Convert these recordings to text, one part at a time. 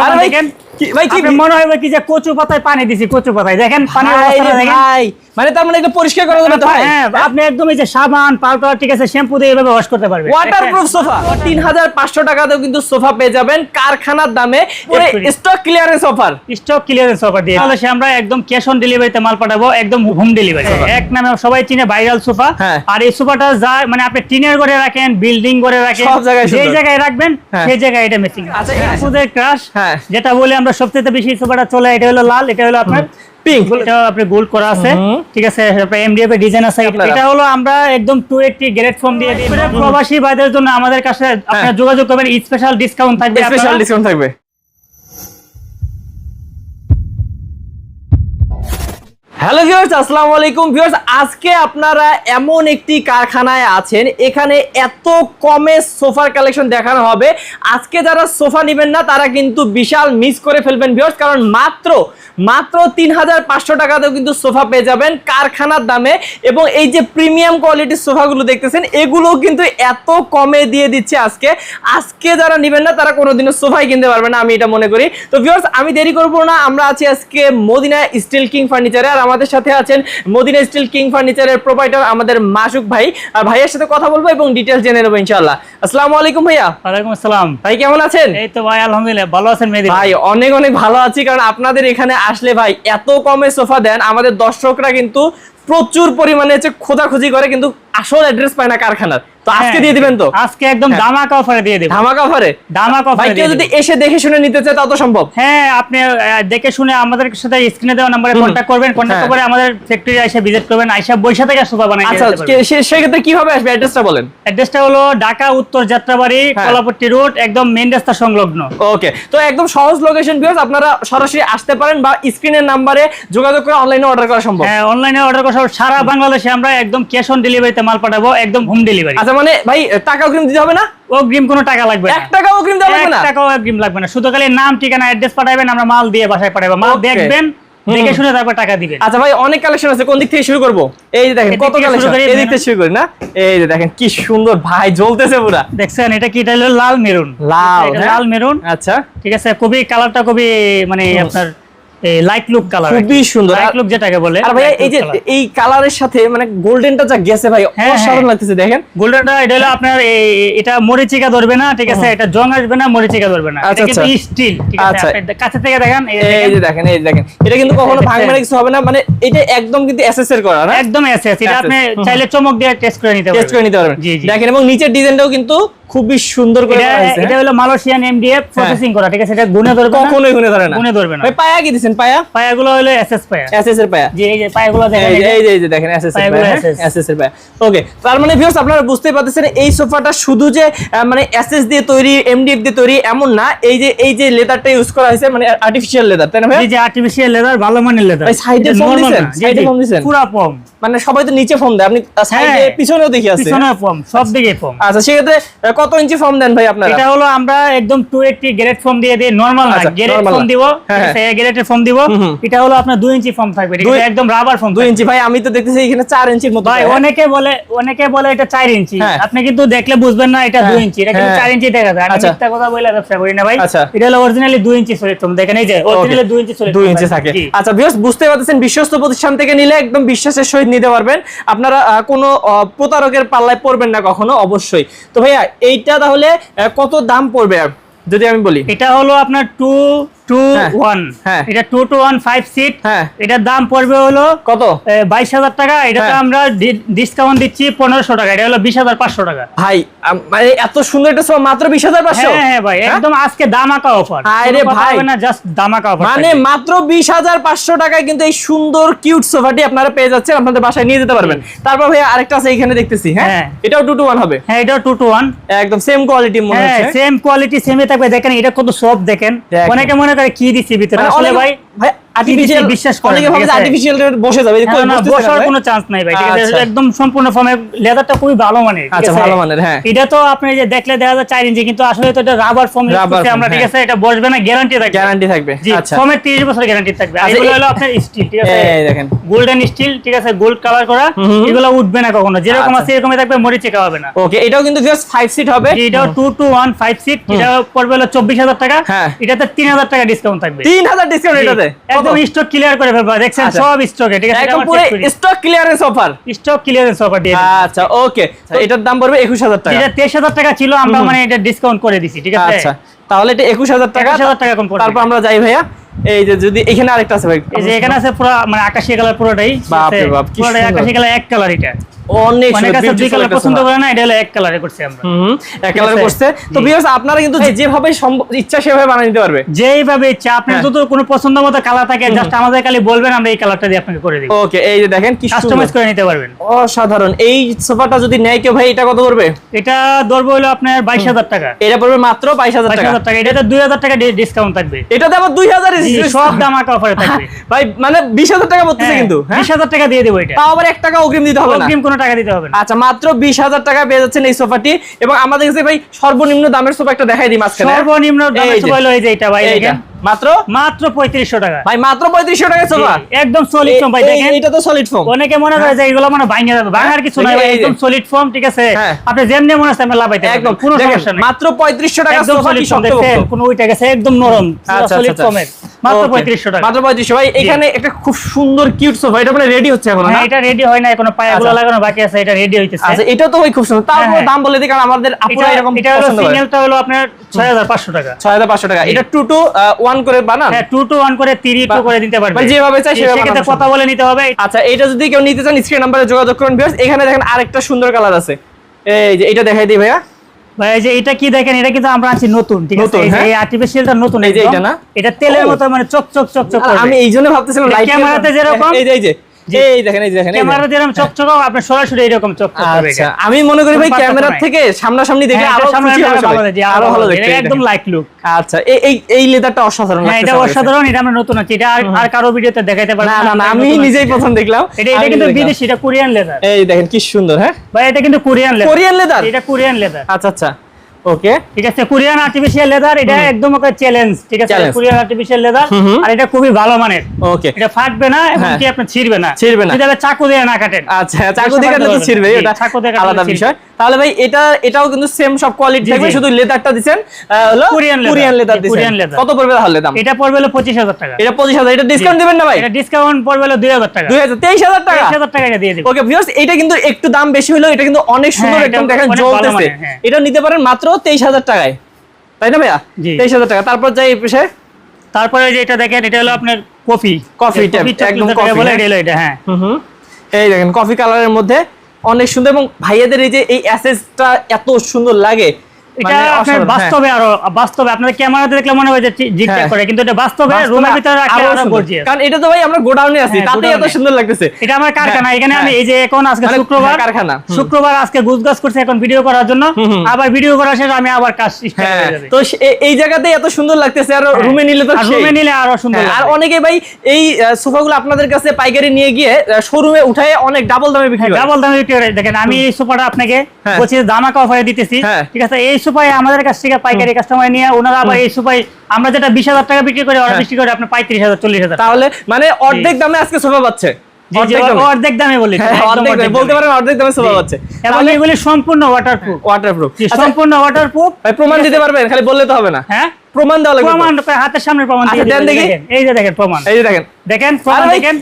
প্রমাণ দেখেন। ভাই, কি- মনে হবে কি যে কচু পাতায় পানি দিছি কচু পাতায়। দেখেন পানির ভাই অবস্থাটা রে দেখেন। ভাই মানে তার মানে এটা পরিষ্কার করা যাবে তো ভাই? হ্যাঁ আপনি একদম এই যে সাবান পাউডার ঠিক আছে শ্যাম্পু দিয়ে এভাবে ওয়াশ করতে পারবেন। ওয়াটারপ্রুফ সোফা তিন হাজার পাঁচশো টাকাতেও কিন্তু সোফা পেয়ে যাবেন। কারখানার দামে Exactly. Stock clearance offer stock clearance offer দিয়ে। তাহলে আমরা একদম ক্যাশ অন ডেলিভারিতে মাল পাঠাবো একদম হোম ডেলিভারি এক নামে সবাই চিনে ভাইরাল সোফা হ্যাঁ। আর এই সোফাটা যা মানে আপনি টিনের ঘরে রাখেন বিল্ডিং করে রাখেন সব জায়গায় যে জায়গায় রাখবেন হ্যাঁ। সেই জায়গায় এটা মেসিং আচ্ছা, ক্রাশ হ্যাঁ। যেটা বলে আমরা সবচেয়ে বেশি সোফাটা চলে এটা হলো লাল এটা হলো আপনার পিঙ্ক এটা আপনি গোল্ড করা আছে। ঠিক আছে এমডিএফ এর ডিজাইন আছে। এটা হলো আমরা একদম 280 গ্রেড ফর্ম দিয়ে দিই। প্রবাসী ভাইদের জন্য আমাদের কাছে আপনারা যোগাযোগ করবেন স্পেশাল ডিসকাউন্ট থাকবে স্পেশাল ডিসকাউন্ট থাকবে। হ্যালো ভিউয়ার্স আসসালামু আলাইকুম। ভিউয়ার্স আজকে আপনারা এমন একটি কারখানায় আছেন, এখানে এত কমে সোফার কালেকশন দেখানো হবে। আজকে যারা সোফা নেবেন না, তারা কিন্তু বিশাল মিস করে ফেলবেন ভিউয়ার্স কারণ মাত্র মাত্র তিন হাজার পাঁচশো টাকাতেও কিন্তু সোফা পেয়ে যাবেন কারখানার দামে। এবং এই যে প্রিমিয়াম কোয়ালিটির সোফাগুলো দেখতেছেন এগুলো কিন্তু এত কমে দিয়ে দিচ্ছে আজকে। আজকে যারা নেবেন না, তারা কোনোদিনও সোফাই কিনতে পারবে না, আমি এটা মনে করি। তো ভিউয়ার্স আমি দেরি করব না, আমরা আছি আজকে মদিনা স্টিল কিং ফার্নিচারে, আর আমাদের সাথে আছেন মদিনা স্টিল কিং ফার্নিচারের প্রোভাইডার আমাদের মাসুক ভাই। আর ভাইয়ের সাথে কথা বলব এবং ডিটেলস জেনে নেব ইনশাল্লাহ আসসালামু আলাইকুম ভাইয়া। ওয়ালাইকুম আসসালাম। ভাই কেমন আছেন? এই তো ভাই আলহামদুলিল্লাহ ভালো আছেন মেহেদি ভাই? অনেক অনেক ভালো আছি কারণ আপনাদের এখানে আসলে ভাই এত কমে সোফা দেন আমাদের দর্শকরা কিন্তু প্রচুর পরিমাণে হচ্ছে খোঁজাখুঁজি করে কিন্তু আসল অ্যাড্রেস পায় না কারখানার। তো আজকে হ্যাঁ, দিয়ে দিবেন তো? আজকে একদম হ্যাঁ। ধামাকা অফারে দিয়ে দেব। ধামাকা অফারে ধামাকা ভাই অফারে কেউ যদি এসে দেখে শুনে নিতে চায় তত সম্ভব। হ্যাঁ আপনি দেখে শুনে আমাদের সাথে স্ক্রিনে দেওয়া নম্বরে হুম। কন্ট্যাক্ট করবেন। কন্ট্যাক্ট হ্যাঁ। করে আমাদের ফ্যাক্টরি এসে ভিজিট করবেন। আইসা বৈশা থেকে সোফা বানাই আচ্ছা কে- সে- সেক্ষেত্রে কীভাবে আসবে? অ্যাড্রেসটা বলেন। অ্যাড্রেসটা হলো ঢাকা উত্তর যাত্রাবাড়ি। কলাপট্টি রোড একদম মেইন রাস্তা সংলগ্ন। ওকে তো একদম সহজ লোকেশন ভিউয়ার্স আপনারা সরাসরি আসতে পারেন বা স্ক্রিনের নাম্বারে যোগাযোগ করে অনলাইনে অর্ডার করা সম্ভব। হ্যাঁ অনলাইনে অর্ডার করা সারা বাংলাদেশে আমরা একদম ক্যাশ অন ডেলিভারিতে মাল পাঠাবো একদম হোম ডেলিভারি আচ্ছা মানে ভাই টাকা অগ্রিম দিতে হবে না? অগ্রিম কোনো টাকা লাগবে এক টাকা অগ্রিম দেওয়া লাগবে এক না। টাকাও অগ্রিম লাগবে না। শুধু খালি নাম ঠিকানা অ্যাড্রেস পাঠাবেন আমরা মাল দিয়ে বাসায় পাঠাবো মাল দেখবেন দেখে শুনে তারপর টাকা দিবেন আচ্ছা ভাই অনেক কালেকশন আছে কোন দিক থেকে শুরু করব? এই যে দেখেন কত কালেকশন করি, এই দিক থেকে শুরু করি না? এই যে দেখেন কি সুন্দর ভাই জ্বলতেছে পুরা। দেখছেন এটা কি এটা হলো লাল মেরুন। লাল, হ্যাঁ? লাল মেরুন। আচ্ছা। ঠিক আছে খুবই কালারটা খুবই মানে আপনার লাইট লুক কালার খুবই সুন্দর। লাইট লুক যেটাকে বলে আর ভাইয়া এই যে এই কালারের সাথে মানে গোল্ডেনটা যা গেছে ভাই অসাধারণ। লাগতেছে দেখেন। গোল্ডেনটা এটা হলো আপনার এটা মরিচিকা ধরবে না ঠিক আছে? এটা জং আসবে না মরিচিকা ধরবে না। এটা কিন্তু। স্টিল ঠিক আছে। আপনি কাছে থেকে দেখেন এই যে দেখেন। এই দেখেন। এটা কিন্তু কখনো ভাঙবে না কিছু হবে না মানে এটা একদম কিন্তু এসএস এর করা না? একদম এসে এটা আপনি চাইলে চমক দিয়ে টেস্ট করে নিতে টেস্ট করে নিতে পারবেন। দেখেন এবং নিচের ডিজাইনটাও কিন্তু খুবই সুন্দর করে এটা? হলো মালয়েশিয়ান এমডিএফ প্রসেসিং করা ঠিক আছে? এটা গুণে ধরবে না কখনোই গুনে ধরে না। গুণে ধরবে না। ভাই পায়া কি দিছেন পায়া? পায়াগুলো হলো এসএস পায়া। এসএস এর পায়া। জি এই যে পায়াগুলো দেখেন এই যে এই যে দেখেন এসএস এর পায়া এসএস এর পায়া। ওকে তার মানে ভিউয়ার্স আপনারা বুঝতে পারতেছেন এই সোফাটা শুধু যে মানে এসএস দিয়ে তৈরি এমডিএফ দিয়ে তৈরি এমন না। এই যে এই যে লেদারটা ইউজ করা হয়েছে মানে আর্টিফিশিয়াল লেদার তাই না ভাই এই যে আর্টিফিশিয়াল লেদার ভালো মানের লেদার। ভাই, সাইডে এ দিবেন দিছেন? Side দিবেন? পুরো ফর্ম মানে সবাই তো নিচে ফর্ম দেয়। আপনি সাইডে হ্যাঁ। পিছনেও দেখি আছে। পিছনে ফর্ম সব দিকে ফর্ম আচ্ছা সেক্ষেত্রে কত ইঞ্চি ফর্ম দেন ভাই আপনারা? এটা হলো আমরা একদম 280 গ্রেড ফর্ম দিয়ে দিই নরমাল না গ্রেড ফর্ম দিব হ্যাঁ, হ্যাঁ। সেই গ্রেডের ফর্ম দিব। এটা হলো আপনার 2 ইঞ্চি ফর্ম থাকবে। এটা একদম রাবার ফর্ম দুই ইঞ্চি ভাই আমি তো দেখতেছি এখানে চার ইঞ্চির মতো ভাই হ্যাঁ? অনেকে বলে অনেকে বলে এটা 4 ইঞ্চি হ্যাঁ। আপনি কিন্তু দেখলে বুঝবেন না এটা 2 হ্যাঁ, ইঞ্চি এটা কিন্তু হ্যাঁ। 4 ইঞ্চি দেখা যায়। আমি আচ্ছা। মিথ্যা কথা বলে ব্যবসা করি না ভাই। আচ্ছা। এটা হলো অরিজিনালি 2 ইঞ্চি সলিড ফর্ম দেখেন এই যে অরিজিনালি 2 ইঞ্চি সলিড দুই ইঞ্চি থাকে। আচ্ছা ভিউয়ার্স বুঝতে পারতেছেন বিশ্বস্ত প্রতিষ্ঠান থেকে নিলে একদম বিশ্বাসের সহিত নিতে পারবেন। আপনারা কোনো প্রতারকের পাল্লায় পড়বেন না কখনো, অবশ্যই। তো ভাইয়া, এইটা তাহলে কত দাম পড়বে? যদি আমি বলি। এটা হলো আপনার 2 টু হ্যাঁ, ওয়ান হ্যাঁ। এটা two two one five seat হ্যাঁ। এটার দাম পড়বে হলো কত? বাইশ হাজার টাকা। এটাতে। আমরা ডিসকাউন্ট দিচ্ছি পনেরোশো টাকা। এটা হলো বিশ হাজার পাঁচশো টাকা। ভাই মানে এত সুন্দর মাত্র বিশ হাজার পাঁচশো? হ্যাঁ ভাই। একদম আজকে দামাকা অফার ভাই। না জাস্ট দামাকা অফার মানে মাত্র বিশ হাজার পাঁচশো টাকায় কিন্তু এই সুন্দর কিউট সোফাটি আপনারা পেয়ে যাচ্ছেন। আপনাদের বাসায় নিয়ে যেতে পারবেন। তারপর ভাই আরেকটা আছে এখানে দেখতেছি হ্যাঁ। এটাও টু টু ওয়ান হবে। হ্যাঁ এটা টু টু ওয়ান একদম সেম কোয়ালিটি মনে হ্যাঁ হচ্ছে। সেম কোয়ালিটি সেমই থাকবে। দেখেন এটা কত সফট দেখেন। দেখেন। অনেকে মনে করে কি দিচ্ছি ভিতরে? মানে আসলে ভাই ভাই আর্টিফিশিয়াল বিশ্বাস করেন, অনেকে ভাবে আর্টিফিশিয়াল বসে যাবে কই না, বসতেছে না বসার কোনো চান্স নাই ভাই ঠিক আছে। একদম সম্পূর্ণ ফর্মে লেদারটা খুবই ভালো মানের আচ্ছা, ভালো মানের, হ্যাঁ। এটা তো আপনি যে দেখলে দেখা যায় চার ইঞ্চি কিন্তু আসলে তো এটা রাবার ফর্ম Rubber আমরা ঠিক। আছে? এটা বসবে না গ্যারান্টি থাকবে। গ্যারান্টি থাকবে আচ্ছা। ফর্মের 30 বছর গ্যারান্টি থাকবে। আর এগুলো হলো আপনার স্টিল ঠিক আছে? এই দেখেন। গোল্ডেন স্টিল ঠিক আছে? গোল্ড কালার করা এগুলো উঠবে না কখনো। যেরকম আচ্ছা। আছে এরকমই থাকবে মরিচে খাওয়াবে না। ওকে এটাও কিন্তু জাস্ট 5 সিট হবে। এটাও two two one five seat এটা পড়বে হলো চব্বিশ হাজার টাকা। হ্যাঁ। এটাতে তিন হাজার টাকা ডিসকাউন্ট থাকবে। 3000 ডিসকাউন্ট এটাতে? একদম স্টক ক্লিয়ার করে ফেলবা দেখছেন আচ্ছা। সব স্টকে ঠিক আছে? একদম পুরো stock clearance offer stock clearance offer দিয়ে আচ্ছা ওকে এটার দাম পড়বে 21000 টাকা। তেইশ হাজার টাকা ছিল আমরা মানে এটা ডিসকাউন্ট করে দিছি ঠিক আছে? আচ্ছা তাহলে এটা 21000 টাকা। 21,000 টাকা কম পড়বে। তারপর আমরা যাই ভাইয়া এই যে যদি এখানে আরেকটা আছে ভাই। এই যে এখানে আছে পুরো মানে আকাশি কালার পুরোটাই বাপ রে বাপ, কি পুরোটাই সুন্দর। কালার এক কালার এটা। অনেক অনেক সুন্দর, আছে দুই কালার পছন্দ করে না? এটা এক কালারে করছি আমরা। এক ঠিক করছে। তো ভিউয়ার্স আপনারা কিন্তু যেভাবে ইচ্ছা সেভাবে বানিয়ে নিতে পারবে। যেইভাবে ইচ্ছা আপনার হ্যাঁ। কোনো পছন্দ মতো কালার থাকে জাস্ট আমাদের খালি বলবেন আমরা এই কালারটা দিয়ে আপনাকে করে দিব। ওকে এই যে দেখেন কি কাস্টমাইজ করে নিতে পারবেন। অসাধারণ। এই সোফাটা যদি নেয় কেউ ভাই এটা কত করবে এটা ধরবো হলো আপনার বাইশ হাজার টাকা। এটা পড়বে মাত্র বাইশ টাকা। টাকা। দুই হাজার টাকা ডিসকাউন্ট থাকবে। এটাতে আবার দুই হাজার জি, সব দাম আঁকা অফারে থাকবে। ভাই মানে বিশ হাজার টাকা পড়তেছে হ্যাঁ, কিন্তু হ্যাঁ? হাজার টাকা দিয়ে দেবো এটা। তাও আবার এক টাকা অগ্রিম দিতে হবে না। অগ্রিম কোনো টাকা দিতে হবে আচ্ছা মাত্র বিশ হাজার টাকা পেয়ে যাচ্ছেন এই সোফাটি। এবং আমাদের কাছে ভাই সর্বনিম্ন দামের সোফা একটা দেখাই দিই মাঝখানে। সর্বনিম্ন দামের সোফা হলো এই যে এটা ভাই এটা দেখেন। মাত্র? মাত্র পঁয়ত্রিশশো টাকা। ভাই মাত্র পঁয়ত্রিশশো টাকা সোফা। একদম সলিড ফর্ম ভাই দেখেন। এটা তো সলিড ফোম অনেকে মনে করে যে এগুলো মানে ভাঙে যাবে। ভাঙার কিছু নাই ভাই, একদম সলিড ফর্ম ঠিক আছে। আপনি যেমনি মনে আছে আপনি লাভাইতে একদম। কোনো সমস্যা নেই। মাত্র পঁয়ত্রিশশো টাকা একদম সলিড ফর্ম শক্ত কোনো উইটা গেছে একদম নরম। সলিড মাত্র পঁয়ত্রিশশো টাকা। মাত্র পঁয়ত্রিশশো। ভাই এখানে একটা খুব সুন্দর কিউট সোফা এটা মানে রেডি হচ্ছে এখন না? হ্যাঁ এটা রেডি হয় না কোনো পায়াগুলো আচ্ছা। লাগানো বাকি আছে এটা রেডি হইতেছে। আচ্ছা এটা তো খুব সুন্দর। তাও হ্যাঁ, হ্যাঁ। দাম বলে দিই কারণ আমাদের আপুরা এটা এরকম এটা হলো সিঙ্গেলটা হলো আপনার ছয় হাজার পাঁচশো টাকা। ছয় হাজার পাঁচশো টাকা। এটা টু টু ওয়ান করে বানান? হ্যাঁ টু টু ওয়ান করে থ্রি টু করে দিতে পারবে। যেভাবে চাই সেভাবে সেক্ষেত্রে কথা বলে নিতে হবে। আচ্ছা এটা যদি কেউ নিতে চান স্ক্রিন নাম্বারে যোগাযোগ করুন ভিউয়ার্স এখানে দেখেন আরেকটা সুন্দর কালার আছে। এই যে এটা দেখাই দিই ভাইয়া। ভাই যে এটা কি দেখেন এটা কিন্তু আমরা আছি নতুন ঠিক আছে? এই হ্যাঁ? আর্টিফিশিয়ালটা নতুন এই যে এটা না? এটা তেলের মতো মানে চক চক চক চক আমি এই জন্য ভাবতেছিলাম ক্যামেরাতে যেরকম- এই যে এই যে। এই দেখেন এই দেখেন ক্যামেরা যেরকম চক চক আপনি সরাসরি এরকম চক চক আচ্ছা আমি মনে করি ভাই থেকে সামনাসামনি দেখে হ্যাঁ, আরও খুশি হবে আরও ভালো লাগে, আরও ভালো লাগে। দেখতে একদম লাইক লুক আচ্ছা এই লেদারটা অসাধারণ হ্যাঁ এটা। অসাধারণ এটা আমরা নতুন আছে। এটা আর কারও ভিডিওতে দেখাইতে পারব না আমি নিজেই। প্রথম দেখলাম। এটা এটা কিন্তু। বিদেশি এটা কোরিয়ান লেদার এই দেখেন কি সুন্দর হ্যাঁ? ভাই এটা কিন্তু কোরিয়ান লেদার কোরিয়ান লেদার এটা কোরিয়ান লেদার আচ্ছা আচ্ছা। ওকে ঠিক আছে কোরিয়ান আর্টিফিশিয়াল লেদার এটা একদম ওকে চ্যালেঞ্জ ঠিক আছে। Korean artificial leather. আর এটা খুবই ভালো মানের। ওকে এটা ফাটবে না এবং হ্যাঁ। কি আপনি ছিড়বে না। ছিঁড়বে না। আপনি চাকু দিয়ে না কাটেন। আচ্ছা চাকু দিয়ে কাটলে তো ছিড়বে এটা চাকু দিয়ে আলাদা বিষয়। তাহলে ভাই এটা এটাও কিন্তু সেম সব কোয়ালিটি থাকবে শুধু লেদারটা দিবেন হলো কোরিয়ান leather। কোরিয়ান লেদার দিবেন কোরিয়ান। কত পড়বে তাহলে দাম? এটা পড়বে হলো পঁচিশ হাজার টাকা। এটা পঁচিশ হাজার এটা ডিসকাউন্ট দিবেন না ভাই? এটা ডিসকাউন্ট পড়বে হলো দুই হাজার টাকা। দুই হাজার তেইশ হাজার টাকা? তেইশ হাজার টাকা এটা দিয়ে দিব। ওকে ভিউয়ার্স এটা কিন্তু একটু দাম বেশি হলেও এটা কিন্তু অনেক সুন্দর হ্যাঁ, একদম দেখেন জ্বলতেছে। হ্যাঁ। এটা নিতে পারেন মাত্র তেইশ হাজার টাকায়। তাই না ভাইয়া? জি। তেইশ হাজার টাকা। তারপর যাই এই পেশায় তারপরে যে এটা দেখেন এটা হলো আপনার কফি কফি type, একদম coffee, বলে হ্যাঁ। এটা এটা হ্যাঁ। হুম হুম। এই দেখেন কফি কালারের মধ্যে অনেক সুন্দর এবং ভাইয়াদের এই যে এই অ্যাসেসটা এত সুন্দর লাগে এটা আপনার। বাস্তবে আরও বাস্তবে আপনার ক্যামেরাতে দেখলে মনে হয় যে জিগজ্যাগ। করে কিন্তু এটা বাস্তবে বাস্তবে রুমের ভিতরে রাখলে আরও আরও গর্জিয়াস কারণ এটা তো ভাই আমরা গোডাউনে আছি তাতেই এত সুন্দর লাগতেছে। এটা আমার কারখানা এখানে আমি। এই যে এখন আজকে মানে, শুক্রবার হ্যাঁ, কারখানা, শুক্রবার আজকে গুজগাছ করছে এখন ভিডিও করার জন্য। হুম, হুম। আবার ভিডিও করার শেষে আমি আবার কাজ স্টার্ট হ্যাঁ। তো এই এত সুন্দর লাগতেছে আর হ্যাঁ। রুমে নিলে তো রুমে নিলে আরও সুন্দর আর অনেকে ভাই এই সোফাগুলো আপনাদের কাছে পাইকারি নিয়ে গিয়ে শোরুমে উঠায় অনেক ডাবল দামে বিক্রি ডাবল দামে বিক্রি করে দেখেন আমি এই সোফাটা আপনাকে। বলছি দামাকা অফারে দিতেছি। ঠিক আছে এই সোফায় আমাদের কাছ থেকে পাইকারি কাস্টমার নিয়ে ওনারা আবার এই সুপাই আমরা যেটা বিশ হাজার টাকা বিক্রি করি ওরা হ্যাঁ। বিক্রি করে আপনার পঁয়ত্রিশ হাজার চল্লিশ হাজার। তাহলে মানে অর্ধেক দামে আজকে সোফা পাচ্ছে। অর্ধেক দামে। বলি হ্যাঁ, অর্ধেক দামে। অর্ধেক বলতে। পারেন অর্ধেক দামে সোফা পাচ্ছে। এবং এগুলি সম্পূর্ণ ওয়াটারপ্রুফ ওয়াটারপ্রুফ সম্পূর্ণ ওয়াটারপ্রুফ ভাই প্রমাণ দিতে পারবেন খালি বললে তো হবে না। হ্যাঁ? প্রমাণ দেওয়া লাগবে। প্রমাণ হাতের সামনে প্রমাণ আচ্ছা, দিয়ে দেন দেখি। দেখেন। এই যে দেখেন প্রমাণ। এই যে দেখেন। দেখেন প্রমাণ দেখেন।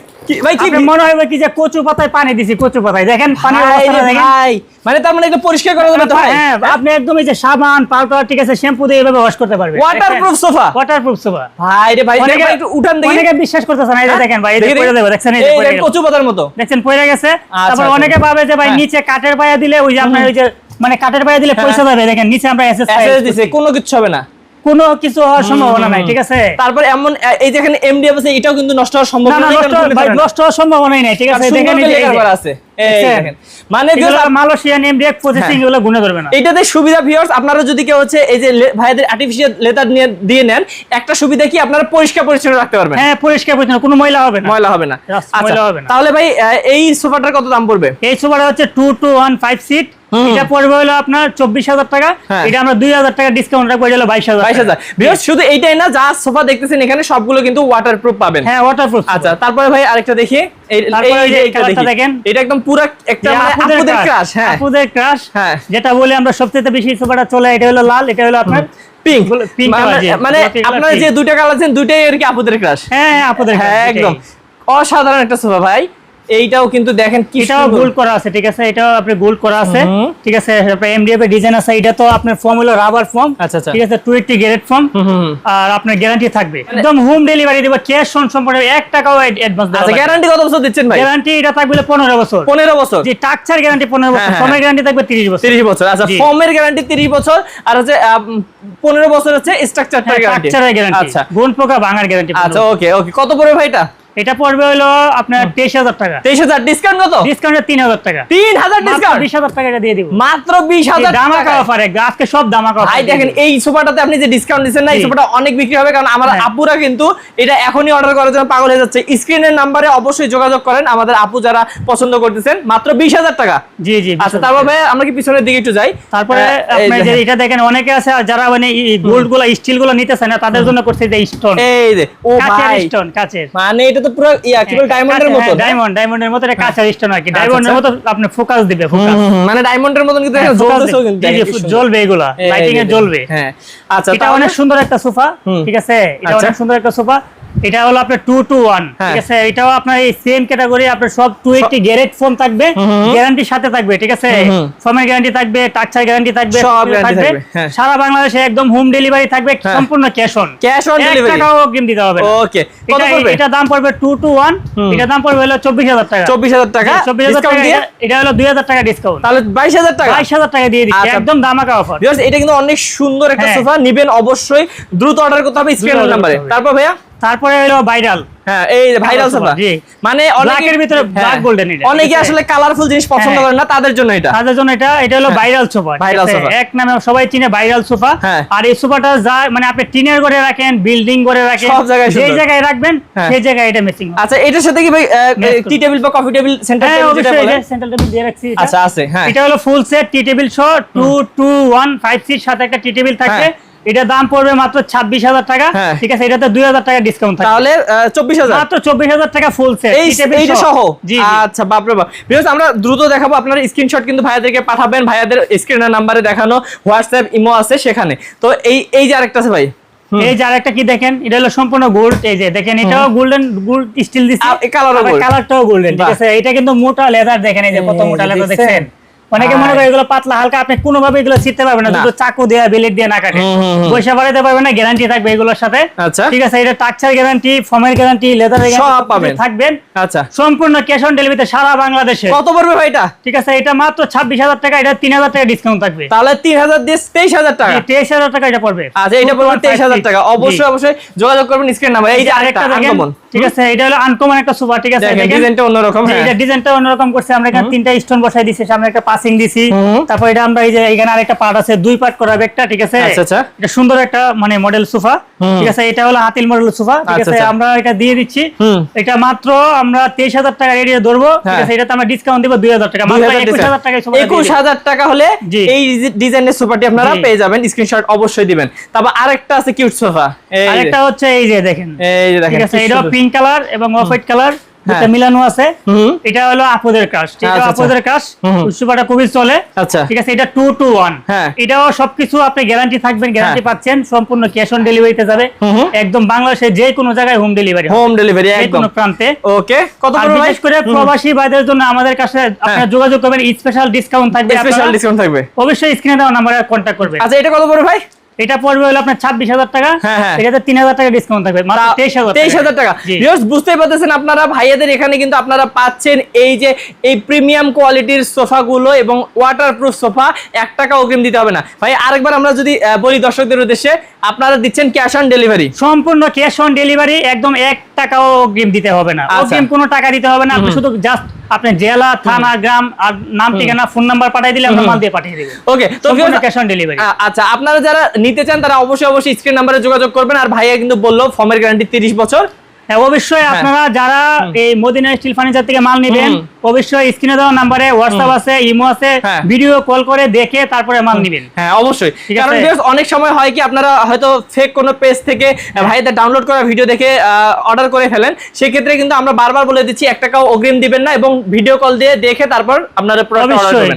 ভাই কি মনে হবে কি যে কচু পাতায় পানি দিছি কচু পাতায়। দেখেন পানির ভাই দেখেন। ভাই মানে তার মানে এটা পরিষ্কার করা যাবে তো ভাই? হ্যাঁ আপনি একদম এই যে সাবান পাউডার ঠিক আছে শ্যাম্পু দিয়ে এভাবে ওয়াশ করতে পারবেন। ওয়াটারপ্রুফ সোফা ওয়াটারপ্রুফ সোফা ভাই রে ভাই অনেকে দেখেন একটু উঠান দেখি। অনেকে বিশ্বাস করতেছে না এই যে হ্যাঁ? দেখেন ভাই এই যে পড়ে দেখি। দেবো দেখছেন এই যে পড়ে দেখেন কচু পাতার মতো। দেখছেন পড়ে গেছে? তারপর আচ্ছা। অনেকে ভাবে যে ভাই হ্যাঁ। নিচে কাঠের পায়া দিলে ওই যে আপনার ওই যে মানে কাঠের পায়া দিলে পয়সা যাবে দেখেন নিচে আমরা এসএস দিছে কোনো কিছু হবে না। কোনো কিছু হওয়ার সম্ভাবনা নাই ঠিক আছে তারপর এমন এই যেখানে এমডিএফ আছে এটাও কিন্তু নষ্ট হওয়ার সম্ভব না না নষ্ট ভাই নষ্ট হওয়ার সম্ভাবনাই নাই ঠিক আছে দেখেন আছে। মানে মালয়েশিয়ান এমডিএক্স প্রসেসিং হ্যাঁ। এগুলো গুণে ধরবে না এটাতে সুবিধা ভিউয়ার্স আপনারা যদি কেউ হচ্ছে এই যে ভাইদের আর্টিফিশিয়াল লেদার নিয়ে দিয়ে নেন একটা সুবিধা কি আপনারা পরিষ্কার পরিচ্ছন্ন রাখতে পারবেন হ্যাঁ পরিষ্কার পরিচ্ছন্ন কোনো ময়লা হবে না ময়লা হবে না আচ্ছা, ময়লা হবে না। তাহলে ভাই এই সোফাটার কত দাম পড়বে এই সুপারটা হচ্ছে two two one five seat হুম। এটা পড়বে হলো আপনার চব্বিশ হাজার টাকা। হ্যাঁ। এটা আমরা দুই হাজার টাকা ডিসকাউন্ট রাখব এটা হলো বাইশ হাজার বাইশ হাজার। ভিউয়ার্স শুধু এইটাই না যা সোফা দেখতেছেন এখানে সবগুলো কিন্তু ওয়াটারপ্রুফ পাবেন। হ্যাঁ ওয়াটারপ্রুফ আচ্ছা তারপরে ভাই আরেকটা দেখি। এটা একদম পুরো একটা আপুদের ক্রাশ হ্যাঁ। আপুদের ক্রাশ হ্যাঁ। যেটা বলে আমরা সবচেয়ে বেশি সুপারটা চলে এটা হলো লাল এটা হলো আপনার পিঙ্ক মানে যে দুইটা কালার আছেন দুইটাই আর কি আপুদের ক্রাশ হ্যাঁ হ্যাঁ আপুদের হ্যাঁ একদম। অসাধারণ একটা সোফা ভাই। এইটাও কিন্তু দেখেন কি এটাও। গোল্ড করা আছে ঠিক আছে? এটাও আপনি গোল্ড করা আছে ঠিক আছে? তারপরে এমডিএফ এর ডিজাইন আছে এটা তো আপনার ফর্ম হলো রাবার ফর্ম আচ্ছা, আচ্ছা। ঠিক আছে? Two eighty grade form. আর আপনার গ্যারান্টি থাকবে। মানে একদম হোম ডেলিভারি দেবো ক্যাশ অন সম্পূর্ণ এক টাকাও অ্যাডভান্স আচ্ছা দেওয়া গ্যারান্টি কত বছর দিচ্ছেন ভাই? গ্যারান্টি এটা থাকবে হলো পনেরো বছর। পনেরো বছর। যে টাকচার গ্যারান্টি পনেরো হ্যাঁ, বছর হ্যাঁ, ফর্মের গ্যারান্টি থাকবে তিরিশ বছর। তিরিশ বছর। আচ্ছা ফর্মের গ্যারান্টি তিরিশ বছর আর হচ্ছে পনেরো বছর হচ্ছে স্ট্রাকচারটার গ্যারান্টি টাকচারের গ্যারান্টি আচ্ছা। গুণ পোকা ভাঙার গ্যারান্টি আচ্ছা ওকে ওকে কত পড়বে ভাই এটা? এটা পড়বে হলো আপনার তেইশ হাজার টাকা। তেইশ হাজার ডিসকাউন্ট কত? ডিসকাউন্টে তিন হাজার টাকা। তিন হাজার ডিসকাউন্ট বিশ হাজার টাকা এটা দিয়ে দিব। মাত্র বিশ হাজার টাকায়। অফার আজকে সব ভাই offer দেখেন এই সোফাটাতে আপনি যে ডিসকাউন্ট দিচ্ছেন না এই সোফাটা অনেক বিক্রি হবে কারণ আমার হ্যাঁ। আপুরা কিন্তু এটা এখনই অর্ডার করার জন্য পাগল হয়ে যাচ্ছে। স্ক্রিনের নাম্বারে অবশ্যই যোগাযোগ করেন আমাদের আপু যারা পছন্দ করতেছেন মাত্র বিশ হাজার টাকা। জি জি আচ্ছা তারপর ভাই আমরা কি পিছনের দিকে একটু যাই? তারপরে আপনি যে এটা দেখেন অনেকে আছে যারা মানে গোল্ডগুলা স্টিলগুলো নিতেছে না তাদের জন্য করছে যে স্টোন এই যে ও ভাই। স্টোন কাচের। মানে এটা তো পুরো ইয়া কি বলে ডায়মন্ডের মতো ডায়মন্ড ডায়মন্ডের মতো এটা কাঁচা স্টোন আর কি। আচ্ছা, ডায়মন্ডের আচ্ছা। মতো আপনি ফোকাস দিবে ফোকাস মানে ডায়মন্ডের মতন কিন্তু হ্যাঁ, এখানে জ্বলতেছেও কিন্তু। জ্বলবে এগুলা লাইটিং এ জ্বলবে। হ্যাঁ আচ্ছা এটা অনেক সুন্দর একটা সোফা ঠিক আছে? এটা আচ্ছা। অনেক সুন্দর একটা সোফা এটা হলো আপনার টু টু ওয়ান হ্যাঁ। ঠিক আছে? এটাও আপনার এই সেম ক্যাটাগরি আপনার সব টু এইটটি গ্যারেট ফোন থাকবে। গ্যারান্টির সাথে থাকবে ঠিক আছে। ফোনের গ্যারান্টি থাকবে টাচার গ্যারান্টি থাকবে থাকবে, হ্যাঁ। সারা বাংলাদেশে একদম হোম ডেলিভারি থাকবে হ্যাঁ। সম্পূর্ণ cash on cash on delivery টাকাও অগ্রিম দিতে হবে ওকে এটা দাম পড়বে টু টু ওয়ান এটা দাম পড়বে হলো চব্বিশ হাজার টাকা। চব্বিশ হাজার টাকা। চব্বিশ হাজার টাকা এটা- হলো দুই হাজার টাকা ডিসকাউন্ট তাহলে বাইশ হাজার টাকা? বাইশ হাজার টাকা দিয়ে দিচ্ছি। আচ্ছা। একদম দামাকা অফার এটা কিন্তু অনেক সুন্দর একটা হ্যাঁ। সোফা নিবেন অবশ্যই। দ্রুত অর্ডার করতে হবে order নাম্বারে। তারপর ভাইয়া? তারপরে হলো ভাইরাল হ্যাঁ এই ভাইরাল সোফা মানে Black ভিতরে black golden এটা, অনেকে আসলে কালারফুল জিনিস পছন্দ হ্যাঁ। না তাদের জন্য এটা। তাদের জন্য এটা এটা হলো ভাইরাল সোফা Viral sofa। এক নামে সবাই চিনে ভাইরাল সোফা হ্যাঁ। আর এই সোফাটা যা মানে আপনি টিনের ঘরে রাখেন বিল্ডিং করে রাখেন সব জায়গায় রাখবেন হ্যাঁ। সেই জায়গায় এটা মেসিং আচ্ছা এটার সাথে কি ভাই টি টেবিল বা কফি টেবিল সেন্টার হ্যাঁ টেবিল যেটা অবশ্যই বলেন টেবিল দিয়ে রাখছি এটা। আচ্ছা আছে হ্যাঁ। এটা হলো ফুল সেট টি টেবিল সহ two two one five seat সাথে একটা টি টেবিল থাকবে হ্যাঁ। এটা দাম পড়বে মাত্র ছাব্বিশ হাজার টাকা। হ্যাঁ। ঠিক আছে এটাতে দুই হাজার টাকা ডিসকাউন্ট তাহলে চব্বিশ হাজার। মাত্র চব্বিশ হাজার টাকা ফুল সেট এইটা সহ। আচ্ছা বাপরে বাপ। বিকজ আমরা দ্রুত দেখাবো আপনার স্ক্রিনশট কিন্তু ভাইয়াদেরকে পাঠাবেন ভাইয়াদের স্ক্রিনের নাম্বারে দেখানো হোয়াটসঅ্যাপ ইমো আছে সেখানে। তো এই এই যে আরেকটা আছে ভাই। এই যে আরেকটা কি দেখেন? এটা হলো সম্পূর্ণ গোল্ড এই যে দেখেন এটাও গোল্ডেন গোল্ড স্টিল দিচ্ছে। কালারটাও গোল্ডেন ঠিক আছে? এটা কিন্তু মোটা লেদার দেখেন এই যে কত মোটা লেদার দেখছেন? অনেকে মনে করে এগুলো পাতলা হালকা আপনি কোনোভাবে এগুলো ছিটতে পারবেন না। শুধু চাকু দিয়ে বিলেট দিয়ে না কাটে। পয়সা বাড়াতে পারবেন না গ্যারান্টি থাকবে এগুলোর সাথে। আচ্ছা। ঠিক আছে এটা টাকচার গ্যারান্টি ফর্মের গ্যারান্টি লেদারের সব পাবেন। থাকবেন। আচ্ছা। সম্পূর্ণ ক্যাশ অন ডেলিভারিতে সারা বাংলাদেশে। কত পড়বে ভাই এটা? ঠিক আছে এটা মাত্র ছাব্বিশ হাজার টাকা এটা তিন হাজার টাকা ডিসকাউন্ট থাকবে। তাহলে তিন হাজার দিয়ে তেইশ হাজার টাকা। তেইশ হাজার টাকা এটা পড়বে। আচ্ছা এটা পড়বে তেইশ হাজার টাকা। অবশ্যই অবশ্যই যোগাযোগ করবেন স্ক্রিন নাম্বার এই যে আরেকটা দেখেন আনকমন। ঠিক আছে? এটা হলো আনকমন একটা সুপার ঠিক আছে? ডিজাইনটা অন্যরকম হ্যাঁ। এটা ডিজাইনটা অন্যরকম করছে। আমরা এখানে তিনটা স্টোন বসাই দিছি সামনে একটা পাসিং দিছি। তারপর এটা আমরা এই যে এখানে আরেকটা পার্ট আছে দুই পার্ট করা একটা ঠিক আছে? আচ্ছা, আচ্ছা। এটা সুন্দর একটা মানে মডেল সোফা ঠিক আছে? এটা হলো হাতিল মডেল সোফা ঠিক আচ্ছা, আছে? আচ্ছা। আমরা এটা দিয়ে দিচ্ছি। এটা মাত্র আমরা তেইশ হাজার টাকা রেডিও ধরবো ঠিক হ্যাঁ। আছে? এটাতে আমরা ডিসকাউন্ট দিব দুই হাজার টাকা। মাত্র হাজার একুশ ডিসকাউন্ট। হাজার টাকায় সোফাটা দিয়ে একুশ হাজার টাকা হলে। এই ডিজাইনের সোফাটি আপনারা পেয়ে যাবেন। স্ক্রিনশট অবশ্যই দিবেন। তারপর আরেকটা আছে কিউট সোফা। আরেকটা হচ্ছে এই যে দেখেন। এই যে দেখেন ঠিক আছে? কি এটাও সুন্দর। পিঙ্ক কালার এবং অফ হোয়াইট কালার হ্যাঁ। মিলানো আছে। এটা হলো আপুদের কাজ ঠিক আছে আচ্ছা, আচ্ছা। আপুদের কাজ উৎসবটা খুবই চলে। আচ্ছা। ঠিক আছে এটা টু টু ওয়ান হ্যাঁ। এটাও সবকিছু আপনি গ্যারান্টি থাকবেন গ্যারান্টি হ্যাঁ। পাচ্ছেন সম্পূর্ণ ক্যাশ অন ডেলিভারিতে যাবে। একদম বাংলাদেশে যে কোনো জায়গায় হোম ডেলিভারি হোম ডেলিভারি একদম। কোনো প্রান্তে। ওকে কত আর বিশেষ করে প্রবাসী ভাইদের জন্য আমাদের কাছে আপনারা যোগাযোগ করবেন স্পেশাল ডিসকাউন্ট থাকবে স্পেশাল ডিসকাউন্ট থাকবে। অবশ্যই স্ক্রিনে দেওয়া নাম্বারে কন্ট্যাক্ট করবেন। আচ্ছা এটা কত পড়বে ভাই? এটা পড়বে হলো আপনার ছাব্বিশ হাজার টাকা হ্যাঁ, হ্যাঁ। এটাতে তিন হাজার টাকা ডিসকাউন্ট থাকবে তেইশ হাজার টাকা। বুঝতেই পারতেছেন আপনারা ভাইয়াদের এখানে কিন্তু আপনারা পাচ্ছেন এই যে এই প্রিমিয়াম কোয়ালিটির সোফাগুলো এবং ওয়াটারপ্রুফ সোফা এক টাকা অগ্রিম দিতে হবে না। ভাই আরেকবার আমরা যদি বলি দর্শকদের উদ্দেশ্যে আপনারা দিচ্ছেন ক্যাশ অন ডেলিভারি সম্পূর্ণ ক্যাশ অন ডেলিভারি একদম এক টাকাও অগ্রিম দিতে হবে না। আচ্ছা। অগ্রিম কোনো টাকা দিতে হবে না। আপনি শুধু জাস্ট আপনি জেলা থানা গ্রাম আর নাম ঠিকানা ফোন নাম্বার পাঠিয়ে দিলে আমরা। মাল দিয়ে পাঠিয়ে দেবো। ওকে তো ক্যাশ অন ডেলিভারি আচ্ছা আপনারা যারা নিতে চান তারা অবশ্যই অবশ্যই স্ক্রিন নাম্বারে যোগাযোগ করবেন। আর ভাইয়া কিন্তু বলল ফর্মের গ্যারান্টি তিরিশ বছর। হ্যাঁ অবশ্যই আপনারা যারা এই মদিনা স্টিল ফার্নিচার থেকে মাল নেবেন অবশ্যই স্ক্রিনে দেওয়া নাম্বারে হোয়াটসঅ্যাপ আছে ইমো আছে হ্যাঁ। ভিডিও কল করে দেখে তারপরে মাল নেবেন। হ্যাঁ অবশ্যই। কারণ অনেক সময় হয় কি আপনারা হয়তো ফেক কোনো পেজ থেকে হ্যাঁ। ভাইদের ডাউনলোড করা ভিডিও দেখে অর্ডার করে ফেলেন। সেক্ষেত্রে কিন্তু আমরা বারবার বলে দিচ্ছি এক টাকাও অগ্রিম দিবেন না এবং ভিডিও কল দিয়ে দেখে তারপর আপনারা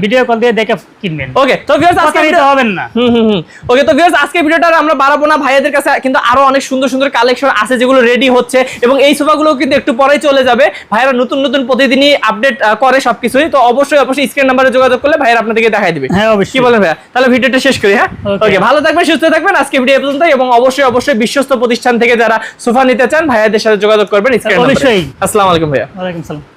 ভিডিও কল দিয়ে দেখে কিনবেন। ওকে তো ভিউয়ার্স আজকে video- হবেন না। হুম হুম ওকে তো ভিউয়ার্স আজকে ভিডিওটা আমরা বাড়াবো না। ভাইয়াদের কাছে কিন্তু আরও অনেক সুন্দর সুন্দর কালেকশন আছে যেগুলো রেডি হচ্ছে। এবং এই সোফাগুলো কিন্তু একটু পরেই চলে যাবে। ভাইরা নতুন নতুন প্রতিদিনই আপডেট করে সবকিছুই। তো অবশ্যই অবশ্যই স্ক্রিন নাম্বারে যোগাযোগ করলে ভাইরা আপনাদেরকে দেখাই দিবে। হ্যাঁ অবশ্যই। কি বলেন ভাইয়া? তাহলে ভিডিওটা শেষ করি হ্যাঁ? ওকে ভালো থাকবেন সুস্থ থাকবেন। আজকে ভিডিও পর্যন্ত এবং অবশ্যই অবশ্যই বিশ্বস্ত প্রতিষ্ঠান থেকে যারা সোফা নিতে চান ভাইয়াদের সাথে যোগাযোগ করবেন স্ক্রিন অবশ্যই। আসসালামু আলাইকুম ভাইয়া। ওয়ালাইকুম সালাম।